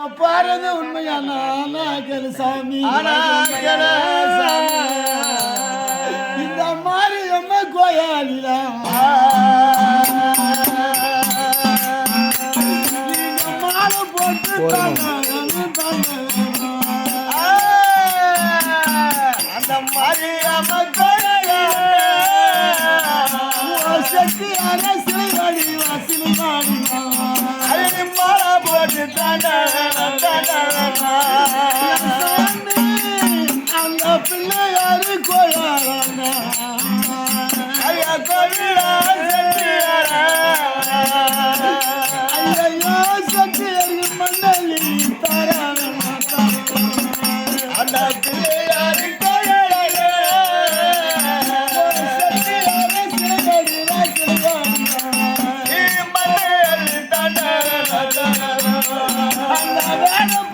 பாருங்க உண்மையான நாகல் சாமி. நாகல் சாமி. இந்த மாதிரி அம்மா மாலை போட்டு அந்த மாரியம்ம கோயிலே போட்டு தாண்டா அந்த பிள்ளையாரு கோயாரான ஐயா கோயிலா அந்த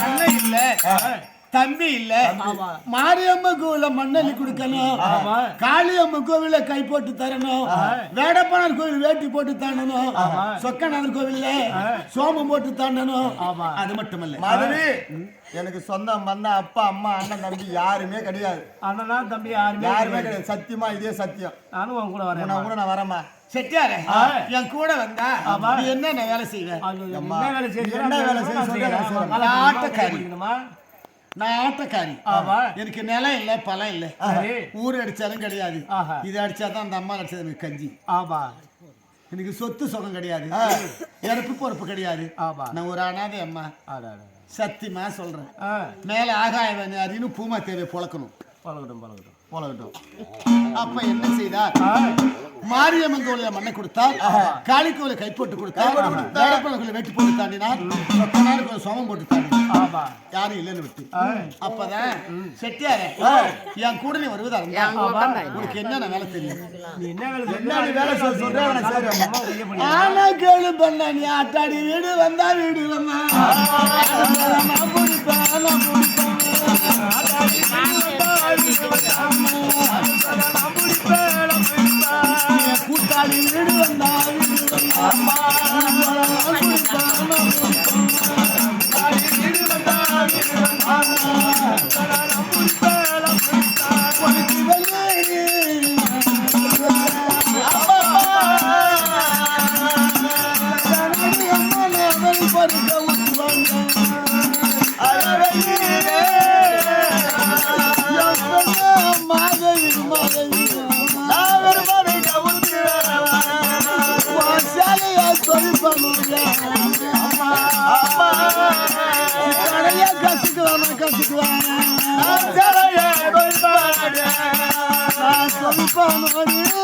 அண்ணன் இல்ல. தம்பி இல்ல. மாரியம்ம கோவில மண்ணள்ளி கொடுக்கணும். காளியம்ம கோவில கை போட்டு தரணும். வேடப்பாணர் கோவில் வேட்டி போட்டு தாண்டணும். சொக்கநாதர் கோவில்ல சோமம் போட்டு தாண்டணும். அது மட்டுமல்ல. மாதிரி எனக்கு சொந்தம் வந்த அப்பா அம்மா அண்ணன் தம்பி யாருமே கிடையாது. அண்ணனா தம்பி யாருமே யாருமே கிடையாது. சத்தியமா இதே சத்தியம். நானும் உன் கூட வரேன் நான் கூட நான் வரேம்மா. செட்டியாரே என் கூட வந்தா நீ என்னென்ன வேலை செய்வ அம்மா, என்ன வேலை செய்ய என்ன வேலை சொல்றேன். ஆட்டக்காரி. நான் ஆட்டக்காரி. எனக்கு நிலம் இல்ல பழம் இல்ல. ஊர் அடிச்சாலும் கிடையாது. இது அடிச்சாதான் அந்த அம்மா அடிச்சது எனக்கு கஞ்சி. ஆமா. எனக்கு சொத்து சுகம் கிடையாது. இறப்பு பொறுப்பு கிடையாது. நான் ஒரு அனாதை அம்மா. சத்தியமா சொல்றேன். மேல ஆகாய அறின்னு பூமா தேவை பொழக்கணும். பழகட்டும் பழகட்டும் போலகட்டும் அப்ப என்ன செய்தார்? மாரியம்மன் கோவில மண்ணை கொடுத்தார். காளி கோவில கைப்போட்டு கொடுத்தார். வேடப்பன கோவில வெட்டி போட்டு தாண்டினார். கோவில சோமம் போட்டு தாண்டினார். ஆமா. யாரும் இல்லைன்னு விட்டு. அப்பதான் செட்டியாரே. என் கூட நீ வருவதா உனக்கு என்னென்ன வேலை தெரியும்? நீ என்ன வேலை செய்ய என்ன நீ வேலை செய்ய சொல்ற, நான் செய்றேன். அம்மா உதவி பண்ணி ஆனா கேளு பண்ண நீ ஆட்டாடி வீடு வந்தா வீடு வந்தா. வீடு வந்தா வீடு வந்தா நான் முடிப்பேன் நான் முடிப்பேன் உனக்கு வெளியே கனடி அம்மா நான் Come on in.